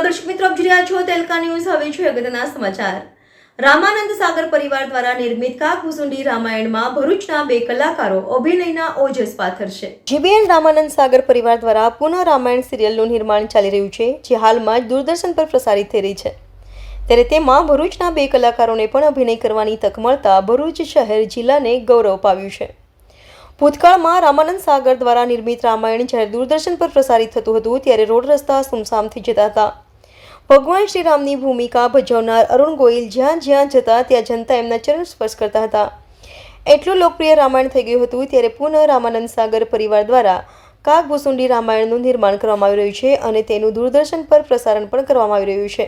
નમસ્કાર દર્શક મિત્રો, આપ જોઈ રહ્યા છો તેલકા ન્યૂઝ. હવે છે અગત્યના સમાચાર. રામાનંદ સાગર પરિવાર દ્વારા નિર્મિત કાકુસુંડી રામાયણમાં ભરૂચના બે કલાકારો અભિનયના ઓજસ પાથર છે. જીબીએન રામાનંદ સાગર પરિવાર દ્વારા પુનઃ રામાયણ સિરિયલનું નિર્માણ ચાલી રહ્યું છે, જે હાલમાં જ દૂરદર્શન પર પ્રસારિત થઈ રહી છે. ત્યારે તેમાં ભરૂચના બે કલાકારોને પણ અભિનય કરવાની તક મળતા ભરૂચ શહેર જિલ્લાને ગૌરવ પાવ્યું છે. ભૂતકાળમાં રામાનંદ સાગર દ્વારા નિર્મિત રામાયણ જ્યારે દૂરદર્શન પર પ્રસારિત થતું હતું, ત્યારે રોડ રસ્તા સુમસામ થઈ જતા હતા. ભગવાન શ્રીરામની ભૂમિકા ભજવનાર અરુણ ગોયલ જ્યાં જ્યાં જતા ત્યાં જનતા એમના ચરણ સ્પર્શ કરતા હતા. એટલું લોકપ્રિય રામાયણ થઈ ગયું હતું ત્યારે પુનઃ રામાનંદ સાગર પરિવાર દ્વારા કાકભૂસુંડી રામાયણનું નિર્માણ કરવામાં આવી રહ્યું છે અને તેનું દૂરદર્શન પર પ્રસારણ પણ કરવામાં આવી રહ્યું છે.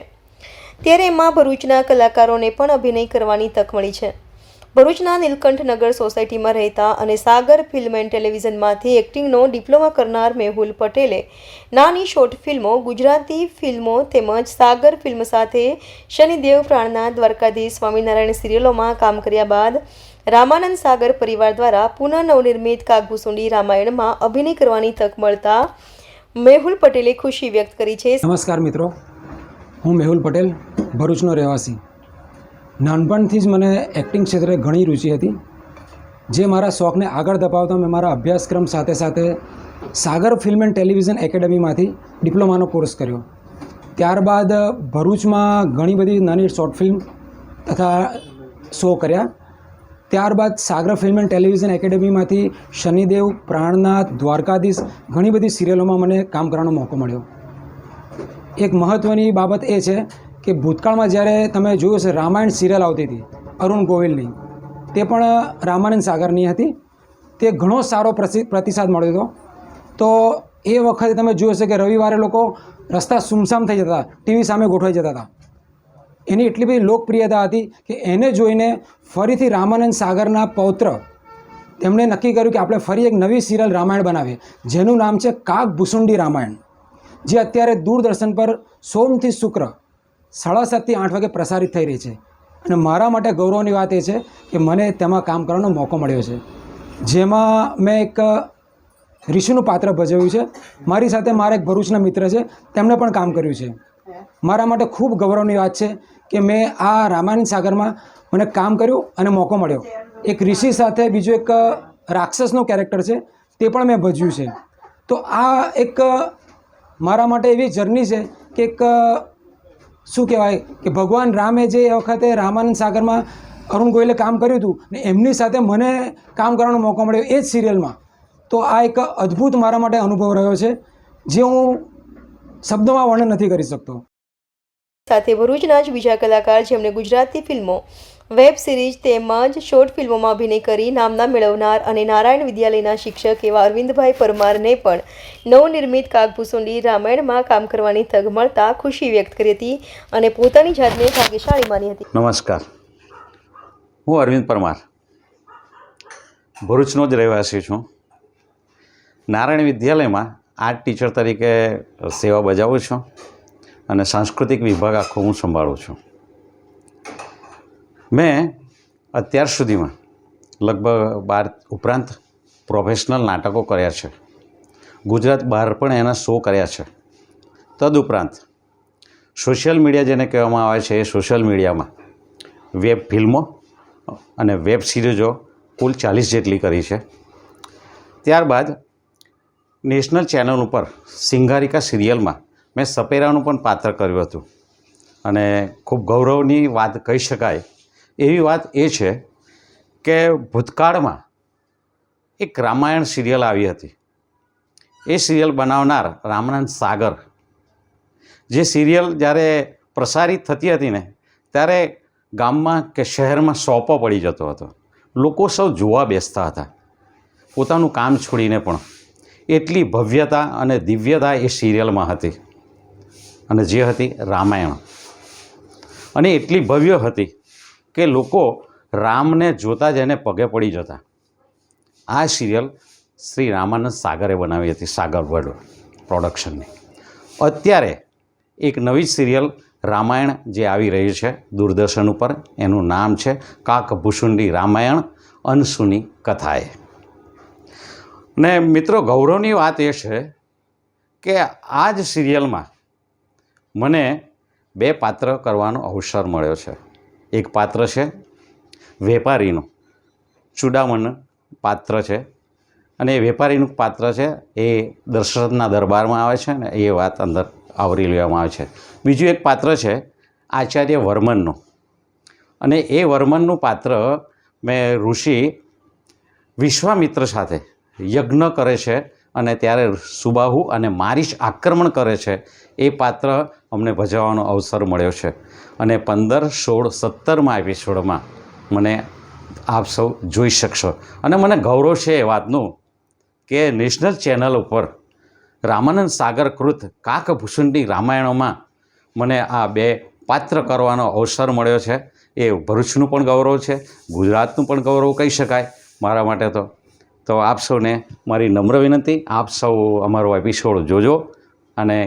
ત્યારે એમાં ભરૂચના કલાકારોને પણ અભિનય કરવાની તક મળી છે. ભરૂચના નીલકંઠનગર સોસાયટીમાં રહેતા અને સાગર ફિલ્મ એન્ડ ટેલિવિઝનમાંથી એક્ટિંગનો ડિપ્લોમા કરનાર મેહુલ પટેલે નાની શોર્ટ ફિલ્મો, ગુજરાતી ફિલ્મો તેમજ સાગર ફિલ્મ સાથે શનિદેવ પ્રાણનાથ દ્વારકાધીશ સ્વામિનારાયણ સિરિયલોમાં કામ કર્યા બાદ રામાનંદ સાગર પરિવાર દ્વારા પુનઃ નવનિર્મિત કાકભૂસુંડી રામાયણમાં અભિનય કરવાની તક મળતા મેહુલ પટેલે ખુશી વ્યક્ત કરી છે. નમસ્કાર મિત્રો, હું મેહુલ પટેલ, ભરૂચનો રહેવાસી. નાનપણથી જ મને એક્ટિંગ ક્ષેત્રે ઘણી રુચિ હતી. જે મારા શોખને આગળ ધપાવતા મેં મારા અભ્યાસક્રમ સાથે સાથે સાગર ફિલ્મ એન્ડ ટેલિવિઝન એકેડમીમાંથી ડિપ્લોમાનો કોર્સ કર્યો. ત્યારબાદ ભરૂચમાં ઘણી બધી નાની શોર્ટ ફિલ્મ તથા શો કર્યા. ત્યારબાદ સાગર ફિલ્મ એન્ડ ટેલિવિઝન એકેડમીમાંથી શનિદેવ, પ્રાણનાથ, દ્વારકાધીશ ઘણી બધી સિરિયલોમાં મને કામ કરવાનો મોકો મળ્યો. એક મહત્ત્વની બાબત એ છે કે ભૂતકાળમાં જ્યારે તમે જોયું હશે, રામાયણ સિરિયલ આવતી હતી, અરુણ ગોવિલની, તે પણ રામાનંદ સાગરની હતી. તે ઘણો સારો પ્રતિસાદ મળ્યો હતો. તો એ વખતે તમે જોયું હશે કે રવિવારે લોકો રસ્તા સુમસામ થઈ જતા ટીવી સામે ગોઠવાઈ જતા હતા. એની એટલી બધી લોકપ્રિયતા હતી કે એને જોઈને ફરીથી રામાનંદ સાગરના પૌત્ર, તેમણે નક્કી કર્યું કે આપણે ફરી એક નવી સિરિયલ રામાયણ બનાવીએ, જેનું નામ છે કાક ભૂસુંડી રામાયણ. જે અત્યારે દૂરદર્શન પર સોમથી શુક્ર સાડા સાતથી આઠ વાગે પ્રસારિત થઈ રહી છે. અને મારા માટે ગૌરવની વાત એ છે કે મને તેમાં કામ કરવાનો મોકો મળ્યો છે. જેમાં મેં એક ઋષિનું પાત્ર ભજવ્યું છે. મારી સાથે મારા એક ભરૂચના મિત્ર છે. તેમણે પણ કામ કર્યું છે. મારા માટે ખૂબ ગૌરવની વાત છે કે મેં આ રામાયણ સાગરમાં મને કામ કર્યું અને મોકો મળ્યો. એક ઋષિ સાથે બીજું એક રાક્ષસનું કેરેક્ટર છે, તે પણ મેં ભજ્યું છે. તો આ એક મારા માટે એવી જર્ની છે કે એક શું કહેવાય કે ભગવાન રામે જે વખતે રામાનંદ સાગરમાં અરુણ ગોયલે કામ કર્યું હતું ને એમની સાથે મને કામ કરવાનો મોકો મળ્યો એ જ સિરિયલમાં, તો આ એક અદ્ભુત મારા માટે અનુભવ રહ્યો છે, જે હું શબ્દોમાં વર્ણન નથી કરી શકતો. સાથે ભરૂચના જ બીજા કલાકાર જેમણે ગુજરાતી ફિલ્મો વેબ સિરીઝ તેમજ શોર્ટ ફિલ્મોમાં અભિનય કરી નામના મેળવનાર અને નારાયણ વિદ્યાલયના શિક્ષક એવા અરવિંદભાઈ પરમારને પણ નવનિર્મિત કાગભૂસુંડી રામાયણમાં કામ કરવાની તક મળતા ખુશી વ્યક્ત કરી હતી અને પોતાની જાતને ભાગ્યશાળી માની હતી. નમસ્કાર. હું અરવિંદ પરમાર. ભરૂચનો જ રહેવાસી છું. નારાયણ વિદ્યાલયમાં આર્ટ ટીચર તરીકે સેવા બજાવું છું અને સાંસ્કૃતિક વિભાગ આખો હું સંભાળું છું. મેં અત્યાર સુધીમાં લગભગ બાર ઉપરાંત પ્રોફેશનલ નાટકો કર્યા છે. ગુજરાત બહાર પણ એના શો કર્યા છે. તદુપરાંત સોશિયલ મીડિયા જેને કહેવામાં આવે છે એ સોશિયલ મીડિયામાં વેબ ફિલ્મો અને વેબ સિરીઝો કુલ ચાલીસ જેટલી કરી છે. ત્યારબાદ નેશનલ ચેનલ ઉપર સિંગારિકા સિરિયલમાં મેં સપેરાનું પણ પાત્ર કર્યું હતું. અને ખૂબ ગૌરવની વાત કહી શકાય એવી વાત એ છે કે ભૂતકાળમાં એક રામાયણ સિરિયલ આવી હતી. એ સિરિયલ બનાવનાર રામાનંદ સાગર, જે સિરિયલ જ્યારે પ્રસારિત થતી હતી ને, ત્યારે ગામમાં કે શહેરમાં સોંપો પડી જતો હતો. લોકો સૌ જોવા બેસતા હતા. પોતાનું કામ છોડીને પણ. એટલી ભવ્યતા અને દિવ્યતા એ સિરિયલમાં હતી. અને જે હતી રામાયણ. અને એટલી ભવ્ય હતી કે લોકો રામને જોતા જ એને પગે પડી જતા. આ સિરિયલ શ્રી રામાનંદ સાગરે બનાવી હતી, સાગર વર્લ્ડ પ્રોડક્શનની. અત્યારે એક નવી સિરિયલ રામાયણ જે આવી રહી છે, દૂરદર્શન ઉપર, એનું નામ છે કાકભૂષુંડી રામાયણ અનસુની કથાએ. ને મિત્રો, ગૌરવની વાત એ છે કે આ જ સિરિયલમાં મને બે પાત્ર કરવાનો અવસર મળ્યો છે. એક પાત્ર છે. વેપારીનું ચૂડામણ પાત્ર છે. અને એ વેપારીનું પાત્ર છે એ દશરથના દરબારમાં આવે છે ને એ વાત અંદર આવરી લેવામાં આવે છે. બીજું એક પાત્ર છે આચાર્ય વર્મનનું. અને એ વર્મનનું પાત્ર મેં ઋષિ વિશ્વામિત્ર સાથે યજ્ઞ કરે છે અને ત્યારે સુબાહુ અને મારીશ આક્રમણ કરે છે, એ પાત્ર અમને ભજવવાનો અવસર મળ્યો છે. અને પંદર સોળ સત્તરમાં એપિસોડમાં મને આપ સૌ જોઈ શકશો. અને મને ગૌરવ છે એ વાતનું કે નેશનલ ચેનલ ઉપર રામાનંદ સાગર કૃત કાકભૂષુંડી રામાયણોમાં મને આ બે પાત્ર કરવાનો અવસર મળ્યો છે. એ ભરૂચનું પણ ગૌરવ છે, ગુજરાતનું પણ ગૌરવ કહી શકાય. મારા માટે તો તો આપ સૌને મારી નમ્ર વિનંતી આપ સૌ અમારો એપિસોડ જોજો અને